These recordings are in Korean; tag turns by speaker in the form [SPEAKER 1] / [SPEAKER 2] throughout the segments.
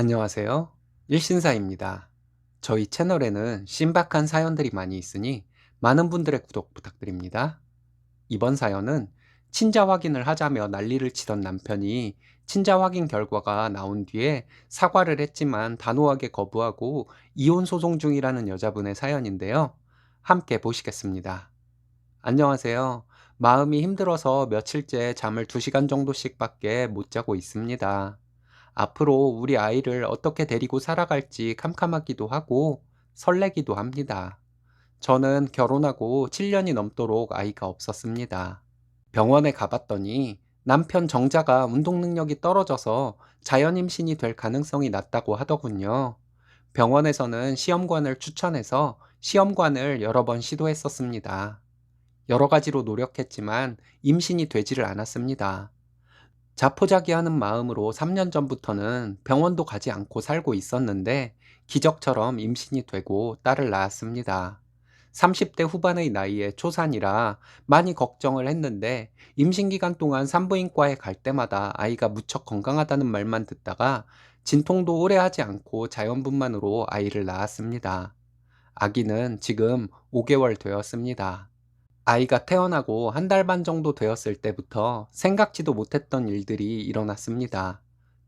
[SPEAKER 1] 안녕하세요. 일신사입니다. 저희 채널에는 신박한 사연들이 많이 있으니 많은 분들의 구독 부탁드립니다. 이번 사연은 친자 확인을 하자며 난리를 치던 남편이 친자 확인 결과가 나온 뒤에 사과를 했지만 단호하게 거부하고 이혼 소송 중이라는 여자분의 사연인데요. 함께 보시겠습니다. 안녕하세요. 마음이 힘들어서 며칠째 잠을 2시간 정도씩 밖에 못 자고 있습니다. 앞으로 우리 아이를 어떻게 데리고 살아갈지 캄캄하기도 하고 설레기도 합니다. 저는 결혼하고 7년이 넘도록 아이가 없었습니다. 병원에 가봤더니 남편 정자가 운동 능력이 떨어져서 자연 임신이 될 가능성이 낮다고 하더군요. 병원에서는 시험관을 추천해서 시험관을 여러 번 시도했었습니다. 여러 가지로 노력했지만 임신이 되지를 않았습니다. 자포자기하는 마음으로 3년 전부터는 병원도 가지 않고 살고 있었는데 기적처럼 임신이 되고 딸을 낳았습니다. 30대 후반의 나이에 초산이라 많이 걱정을 했는데 임신 기간 동안 산부인과에 갈 때마다 아이가 무척 건강하다는 말만 듣다가 진통도 오래 하지 않고 자연분만으로 아이를 낳았습니다. 아기는 지금 5개월 되었습니다. 아이가 태어나고 한 달 반 정도 되었을 때부터 생각지도 못했던 일들이 일어났습니다.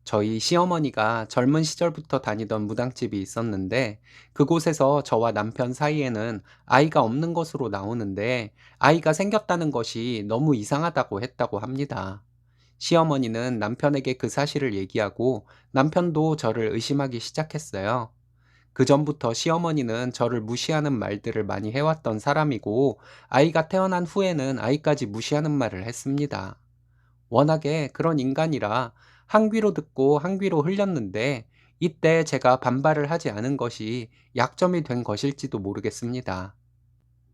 [SPEAKER 1] 저희 시어머니가 젊은 시절부터 다니던 무당집이 있었는데 그곳에서 저와 남편 사이에는 아이가 없는 것으로 나오는데 아이가 생겼다는 것이 너무 이상하다고 했다고 합니다. 시어머니는 남편에게 그 사실을 얘기하고 남편도 저를 의심하기 시작했어요. 그 전부터 시어머니는 저를 무시하는 말들을 많이 해왔던 사람이고 아이가 태어난 후에는 아이까지 무시하는 말을 했습니다. 워낙에 그런 인간이라 한 귀로 듣고 한 귀로 흘렸는데 이때 제가 반발을 하지 않은 것이 약점이 된 것일지도 모르겠습니다.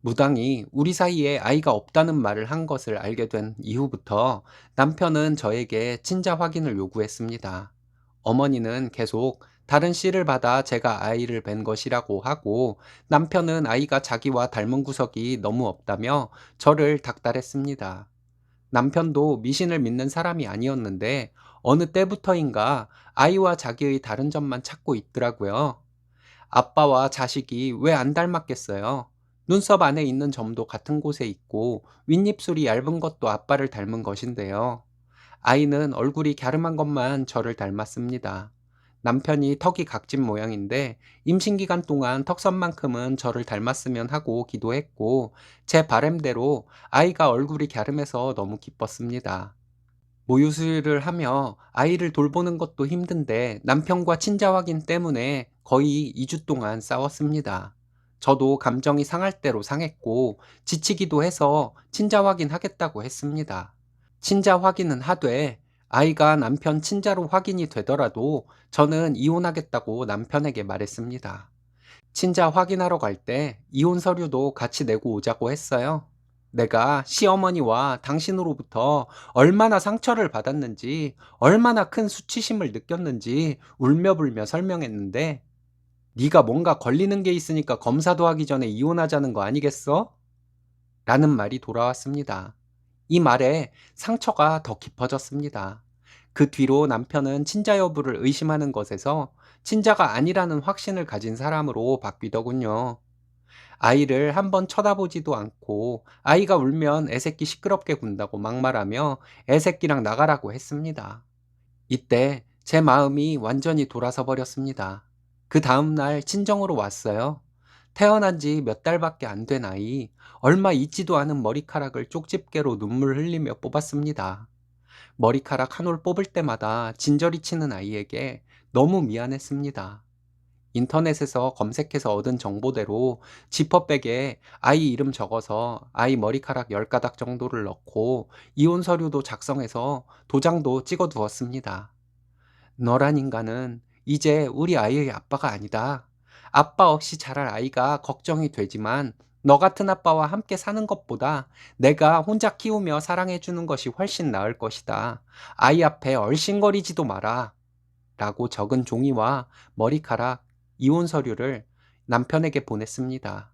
[SPEAKER 1] 무당이 우리 사이에 아이가 없다는 말을 한 것을 알게 된 이후부터 남편은 저에게 친자 확인을 요구했습니다. 어머니는 계속 다른 씨를 받아 제가 아이를 뵌 것이라고 하고 남편은 아이가 자기와 닮은 구석이 너무 없다며 저를 닥달했습니다. 남편도 미신을 믿는 사람이 아니었는데 어느 때부터인가 아이와 자기의 다른 점만 찾고 있더라고요. 아빠와 자식이 왜 안 닮았겠어요? 눈썹 안에 있는 점도 같은 곳에 있고 윗입술이 얇은 것도 아빠를 닮은 것인데요. 아이는 얼굴이 갸름한 것만 저를 닮았습니다. 남편이 턱이 각진 모양인데 임신 기간 동안 턱선만큼은 저를 닮았으면 하고 기도했고 제 바램대로 아이가 얼굴이 갸름해서 너무 기뻤습니다. 모유수유를 하며 아이를 돌보는 것도 힘든데 남편과 친자 확인 때문에 거의 2주 동안 싸웠습니다. 저도 감정이 상할 대로 상했고 지치기도 해서 친자 확인 하겠다고 했습니다. 친자 확인은 하되 아이가 남편 친자로 확인이 되더라도 저는 이혼하겠다고 남편에게 말했습니다. 친자 확인하러 갈 때 이혼 서류도 같이 내고 오자고 했어요. 내가 시어머니와 당신으로부터 얼마나 상처를 받았는지, 얼마나 큰 수치심을 느꼈는지 울며불며 설명했는데, 네가 뭔가 걸리는 게 있으니까 검사도 하기 전에 이혼하자는 거 아니겠어? 라는 말이 돌아왔습니다. 이 말에 상처가 더 깊어졌습니다. 그 뒤로 남편은 친자 여부를 의심하는 것에서 친자가 아니라는 확신을 가진 사람으로 바뀌더군요. 아이를 한 번 쳐다보지도 않고 아이가 울면 애새끼 시끄럽게 군다고 막말하며 애새끼랑 나가라고 했습니다. 이때 제 마음이 완전히 돌아서 버렸습니다. 그 다음날 친정으로 왔어요. 태어난 지 몇 달밖에 안 된 아이, 얼마 있지도 않은 머리카락을 쪽집게로 눈물 흘리며 뽑았습니다. 머리카락 한 올 뽑을 때마다 진저리 치는 아이에게 너무 미안했습니다. 인터넷에서 검색해서 얻은 정보대로 지퍼백에 아이 이름 적어서 아이 머리카락 10가닥 정도를 넣고 이혼 서류도 작성해서 도장도 찍어 두었습니다. 너란 인간은 이제 우리 아이의 아빠가 아니다. 아빠 없이 자랄 아이가 걱정이 되지만 너 같은 아빠와 함께 사는 것보다 내가 혼자 키우며 사랑해주는 것이 훨씬 나을 것이다. 아이 앞에 얼씬거리지도 마라. 라고 적은 종이와 머리카락, 이혼 서류를 남편에게 보냈습니다.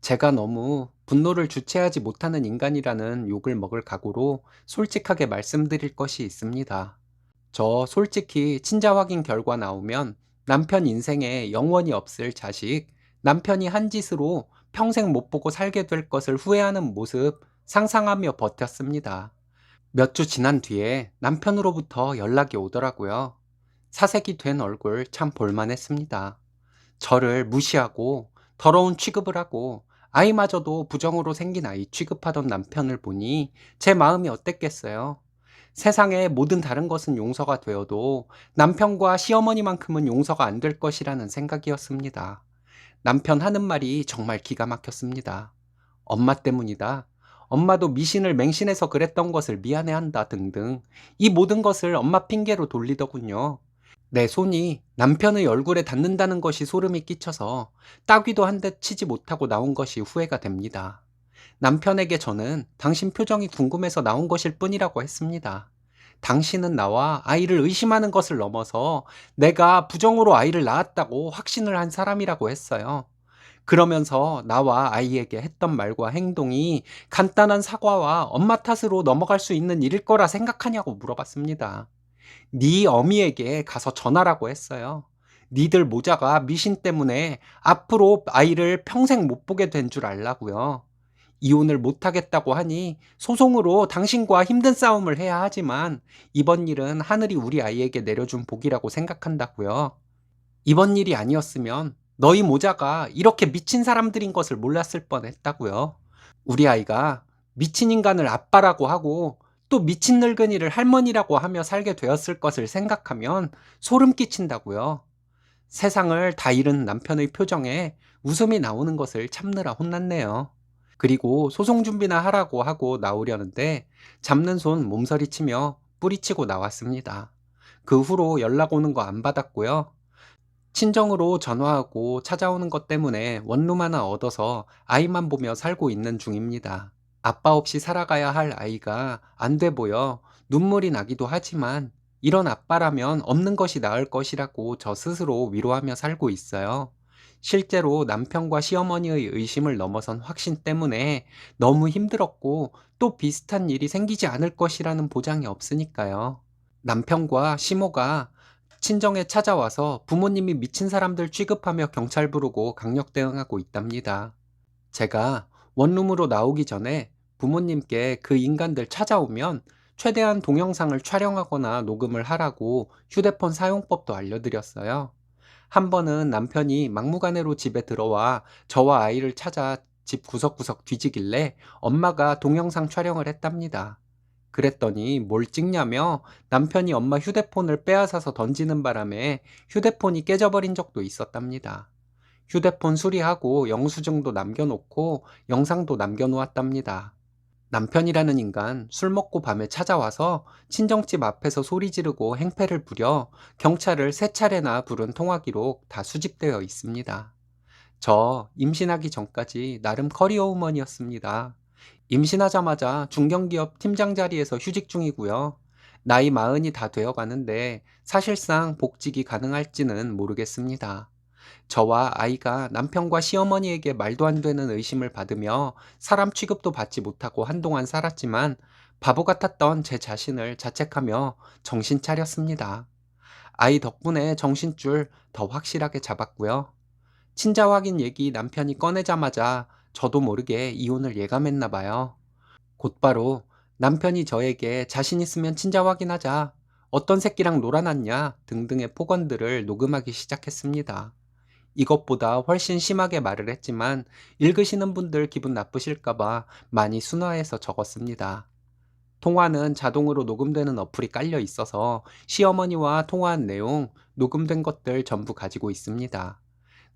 [SPEAKER 1] 제가 너무 분노를 주체하지 못하는 인간이라는 욕을 먹을 각오로 솔직하게 말씀드릴 것이 있습니다. 저 솔직히 친자 확인 결과 나오면 남편 인생에 영원히 없을 자식, 남편이 한 짓으로 평생 못 보고 살게 될 것을 후회하는 모습 상상하며 버텼습니다. 몇 주 지난 뒤에 남편으로부터 연락이 오더라고요. 사색이 된 얼굴 참 볼만했습니다. 저를 무시하고 더러운 취급을 하고 아이마저도 부정으로 생긴 아이 취급하던 남편을 보니 제 마음이 어땠겠어요? 세상의 모든 다른 것은 용서가 되어도 남편과 시어머니만큼은 용서가 안 될 것이라는 생각이었습니다. 남편 하는 말이 정말 기가 막혔습니다. 엄마 때문이다. 엄마도 미신을 맹신해서 그랬던 것을 미안해한다 등등 이 모든 것을 엄마 핑계로 돌리더군요. 내 손이 남편의 얼굴에 닿는다는 것이 소름이 끼쳐서 따귀도 한 대 치지 못하고 나온 것이 후회가 됩니다. 남편에게 저는 당신 표정이 궁금해서 나온 것일 뿐이라고 했습니다. 당신은 나와 아이를 의심하는 것을 넘어서 내가 부정으로 아이를 낳았다고 확신을 한 사람이라고 했어요. 그러면서 나와 아이에게 했던 말과 행동이 간단한 사과와 엄마 탓으로 넘어갈 수 있는 일일 거라 생각하냐고 물어봤습니다. 네 어미에게 가서 전하라고 했어요. 니들 모자가 미신 때문에 앞으로 아이를 평생 못 보게 된 줄 알라고요. 이혼을 못하겠다고 하니 소송으로 당신과 힘든 싸움을 해야 하지만 이번 일은 하늘이 우리 아이에게 내려준 복이라고 생각한다고요. 이번 일이 아니었으면 너희 모자가 이렇게 미친 사람들인 것을 몰랐을 뻔 했다고요. 우리 아이가 미친 인간을 아빠라고 하고 또 미친 늙은이를 할머니라고 하며 살게 되었을 것을 생각하면 소름 끼친다고요. 세상을 다 잃은 남편의 표정에 웃음이 나오는 것을 참느라 혼났네요. 그리고 소송 준비나 하라고 하고 나오려는데 잡는 손 몸서리 치며 뿌리치고 나왔습니다. 그 후로 연락 오는 거 안 받았고요. 친정으로 전화하고 찾아오는 것 때문에 원룸 하나 얻어서 아이만 보며 살고 있는 중입니다. 아빠 없이 살아가야 할 아이가 안 돼 보여 눈물이 나기도 하지만 이런 아빠라면 없는 것이 나을 것이라고 저 스스로 위로하며 살고 있어요. 실제로 남편과 시어머니의 의심을 넘어선 확신 때문에 너무 힘들었고 또 비슷한 일이 생기지 않을 것이라는 보장이 없으니까요. 남편과 시모가 친정에 찾아와서 부모님이 미친 사람들 취급하며 경찰 부르고 강력 대응하고 있답니다. 제가 원룸으로 나오기 전에 부모님께 그 인간들 찾아오면 최대한 동영상을 촬영하거나 녹음을 하라고 휴대폰 사용법도 알려드렸어요. 한 번은 남편이 막무가내로 집에 들어와 저와 아이를 찾아 집 구석구석 뒤지길래 엄마가 동영상 촬영을 했답니다. 그랬더니 뭘 찍냐며 남편이 엄마 휴대폰을 빼앗아서 던지는 바람에 휴대폰이 깨져버린 적도 있었답니다. 휴대폰 수리하고 영수증도 남겨놓고 영상도 남겨놓았답니다. 남편이라는 인간 술 먹고 밤에 찾아와서 친정집 앞에서 소리 지르고 행패를 부려 경찰을 세 차례나 부른 통화 기록 다 수집되어 있습니다. 저 임신하기 전까지 나름 커리어 우먼이었습니다. 임신하자마자 중견기업 팀장 자리에서 휴직 중이고요. 나이 마흔이 다 되어 가는데 사실상 복직이 가능할지는 모르겠습니다. 저와 아이가 남편과 시어머니에게 말도 안 되는 의심을 받으며 사람 취급도 받지 못하고 한동안 살았지만 바보 같았던 제 자신을 자책하며 정신 차렸습니다. 아이 덕분에 정신줄 더 확실하게 잡았고요. 친자 확인 얘기 남편이 꺼내자마자 저도 모르게 이혼을 예감했나 봐요. 곧바로 남편이 저에게 자신 있으면 친자 확인하자. 어떤 새끼랑 놀아놨냐 등등의 폭언들을 녹음하기 시작했습니다. 이것보다 훨씬 심하게 말을 했지만 읽으시는 분들 기분 나쁘실까봐 많이 순화해서 적었습니다. 통화는 자동으로 녹음되는 어플이 깔려 있어서 시어머니와 통화한 내용, 녹음된 것들 전부 가지고 있습니다.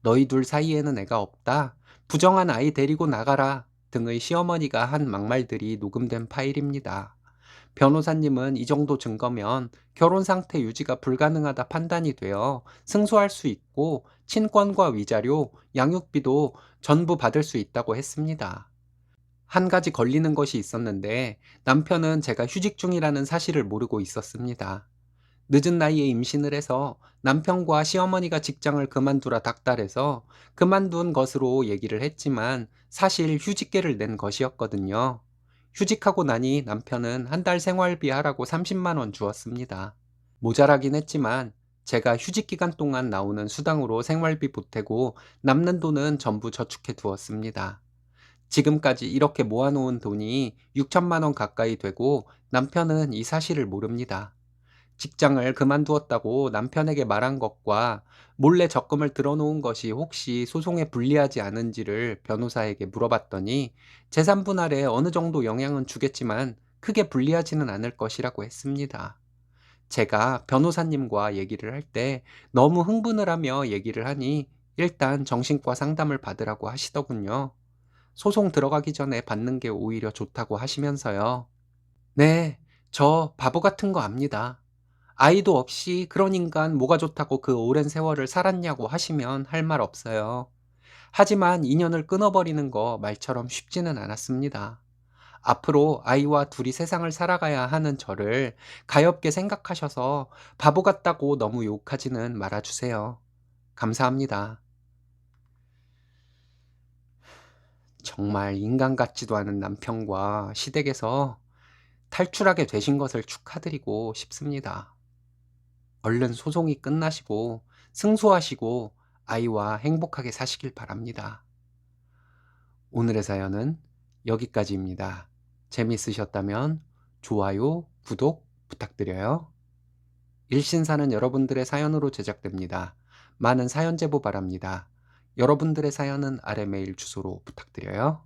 [SPEAKER 1] 너희 둘 사이에는 애가 없다. 부정한 아이 데리고 나가라. 등의 시어머니가 한 막말들이 녹음된 파일입니다. 변호사님은 이 정도 증거면 결혼 상태 유지가 불가능하다 판단이 되어 승소할 수 있고 친권과 위자료, 양육비도 전부 받을 수 있다고 했습니다. 한 가지 걸리는 것이 있었는데 남편은 제가 휴직 중이라는 사실을 모르고 있었습니다. 늦은 나이에 임신을 해서 남편과 시어머니가 직장을 그만두라 닥달해서 그만둔 것으로 얘기를 했지만 사실 휴직계를 낸 것이었거든요. 휴직하고 나니 남편은 한 달 생활비 하라고 30만 원 주었습니다. 모자라긴 했지만 제가 휴직 기간 동안 나오는 수당으로 생활비 보태고 남는 돈은 전부 저축해 두었습니다. 지금까지 이렇게 모아놓은 돈이 6천만 원 가까이 되고 남편은 이 사실을 모릅니다. 직장을 그만두었다고 남편에게 말한 것과 몰래 적금을 들어놓은 것이 혹시 소송에 불리하지 않은지를 변호사에게 물어봤더니 재산 분할에 어느 정도 영향은 주겠지만 크게 불리하지는 않을 것이라고 했습니다. 제가 변호사님과 얘기를 할 때 너무 흥분을 하며 얘기를 하니 일단 정신과 상담을 받으라고 하시더군요. 소송 들어가기 전에 받는 게 오히려 좋다고 하시면서요. 네, 저 바보 같은 거 압니다. 아이도 없이 그런 인간 뭐가 좋다고 그 오랜 세월을 살았냐고 하시면 할 말 없어요. 하지만 인연을 끊어버리는 거 말처럼 쉽지는 않았습니다. 앞으로 아이와 둘이 세상을 살아가야 하는 저를 가엽게 생각하셔서 바보 같다고 너무 욕하지는 말아주세요. 감사합니다. 정말 인간 같지도 않은 남편과 시댁에서 탈출하게 되신 것을 축하드리고 싶습니다. 얼른 소송이 끝나시고 승소하시고 아이와 행복하게 사시길 바랍니다. 오늘의 사연은 여기까지입니다. 재미있으셨다면 좋아요, 구독 부탁드려요. 일신사는 여러분들의 사연으로 제작됩니다. 많은 사연 제보 바랍니다. 여러분들의 사연은 아래 메일 주소로 부탁드려요.